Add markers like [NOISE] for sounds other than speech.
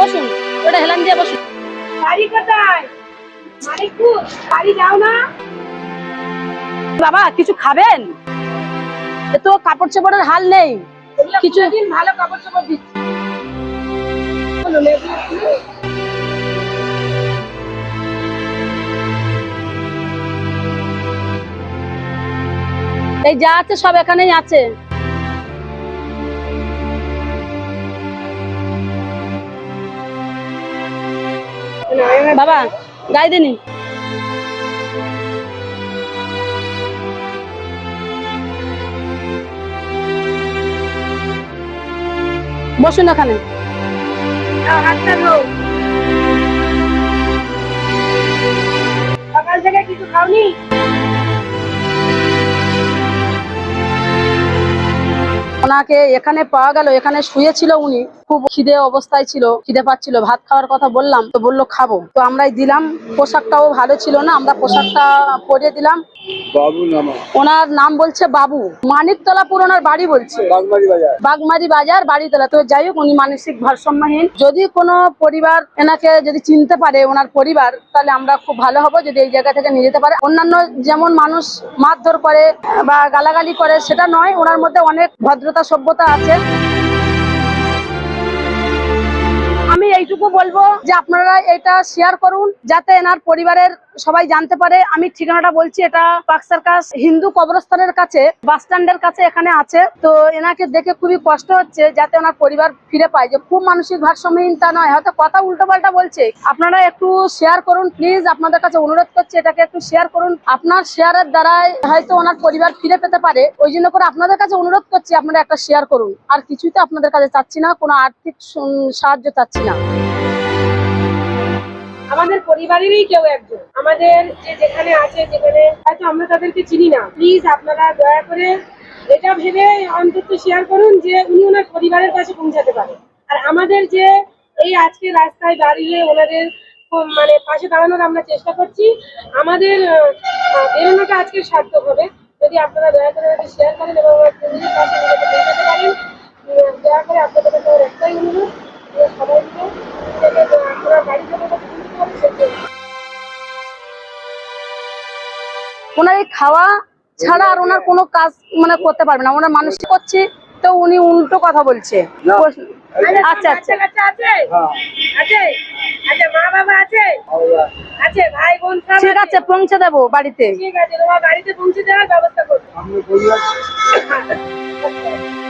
বসুন ওটা হেলান দিয়ে বসুন। বাড়ি কোথায়? মানিকপুর বাড়ি যাও না। বাবা কিছু খাবেন? তো কাপড় চোপড়ের হাল নেই। কিছু দিন ভালো কাপড় চোপড় দিচ্ছি? এই যা আছে সব এখানেই আছে। বাবা গাই দিনি বসুন হাতটা সকাল থেকে কিছু খাওনি? ওনাকে এখানে পাওয়া গেল এখানে শুয়েছিল উনি খুব খিদে অবস্থায় ছিল খিদে পাচ্ছিল ভাত খাওয়ার কথা বললাম তো বলল খাব। তো আমরাই দিলাম পোশাকটাও ভালো ছিল না আমরা পোশাকটা পরিয়ে দিলাম। ওনার নাম বলছে বাবু। মানিকতলাপুর ওনার বাড়ি বলছে। বাগমারি বাজার বাড়িতলা। তো যাই হোক উনি মানসিক ভারসাম্যহীন। যদি কোনো পরিবার এনাকে যদি চিনতে পারে ওনার পরিবার তাহলে আমরা খুব ভালো হব যদি এই জায়গা থেকে নিয়ে যেতে পারে। অন্যান্য যেমন মানুষ মারধর করে বা গালাগালি করে সেটা নয় ওনার মধ্যে অনেক ভদ্রতা সভ্যতা আছে। আমি এইটুকু বলব যে আপনারা এটা শেয়ার করুন যাতে এনার পরিবারের সবাই জানতে পারে, আমি ঠিকানাটা বলছি, এটা পাক সার্কাস হিন্দু কবরস্থানের কাছে, বাস স্ট্যান্ডের কাছে এখানে আছে। তো এনাকে দেখে খুবই কষ্ট হচ্ছে যাতে ওনার পরিবার ফিরে পায়। যে খুব মানসিক ভারসাম্যহীন তা নয়, হয়তো কথা উল্টো পাল্টা বলছে। আপনারা একটু শেয়ার করুন প্লিজ আপনাদের কাছে অনুরোধ করছি, এটাকে একটু শেয়ার করুন। আপনার শেয়ারের দ্বারাই হয়তো ওনার পরিবার ফিরে পেতে পারে। ওই জন্য করে আপনাদের কাছে অনুরোধ করছি, আপনারা একটা শেয়ার করুন। আর কিছুই তো আপনাদের কাছে চাচ্ছি না, কোনো আর্থিক সাহায্য চাচ্ছি না। আমাদের পরিবারেরই কেউ একজন। আমাদের যে যেখানে আছে, যেখানে হয়তো আমরা তাদেরকে চিনি না। প্লিজ আপনারা দয়া করে এটা ভেবে অন্তত শেয়ার করুন যে উনি ওনার পরিবারের কাছে পৌঁছাতে পারে আর আমাদের যে এই আজকে রাস্তায় দাঁড়িয়ে ওনাদের মানে পাশে দাঁড়ানোর আমরা চেষ্টা করছি। আমাদের বেরোনোটা আজকে সার্থক হবে। যদি আপনারা দয়া করে ওটা শেয়ার করেন এবং আমার ফ্যামিলির পাশে নিজেকে পৌঁছাতে পারেন দয়া করে আপনাদের কাছে একটাই অনুরোধ যে সবাই মিলে আপনারা বাড়িতে ওনার এই খাওয়া ছাড়া আর ওনার কোনো কাজ মানে করতে পারবে না। ওনার মানুষ করছে তো উনি উল্টো কথা বলছে। আচ্ছা আচ্ছা। আছে? হ্যাঁ। আচ্ছা মা বাবা আছে? আমরা ভাই বোন সব ঠিক আছে? পৌঁছে দেবো বাড়িতে। ঠিক আছে তোমার বাড়িতে পৌঁছে দেওয়ার ব্যবস্থা করব। [LAUGHS]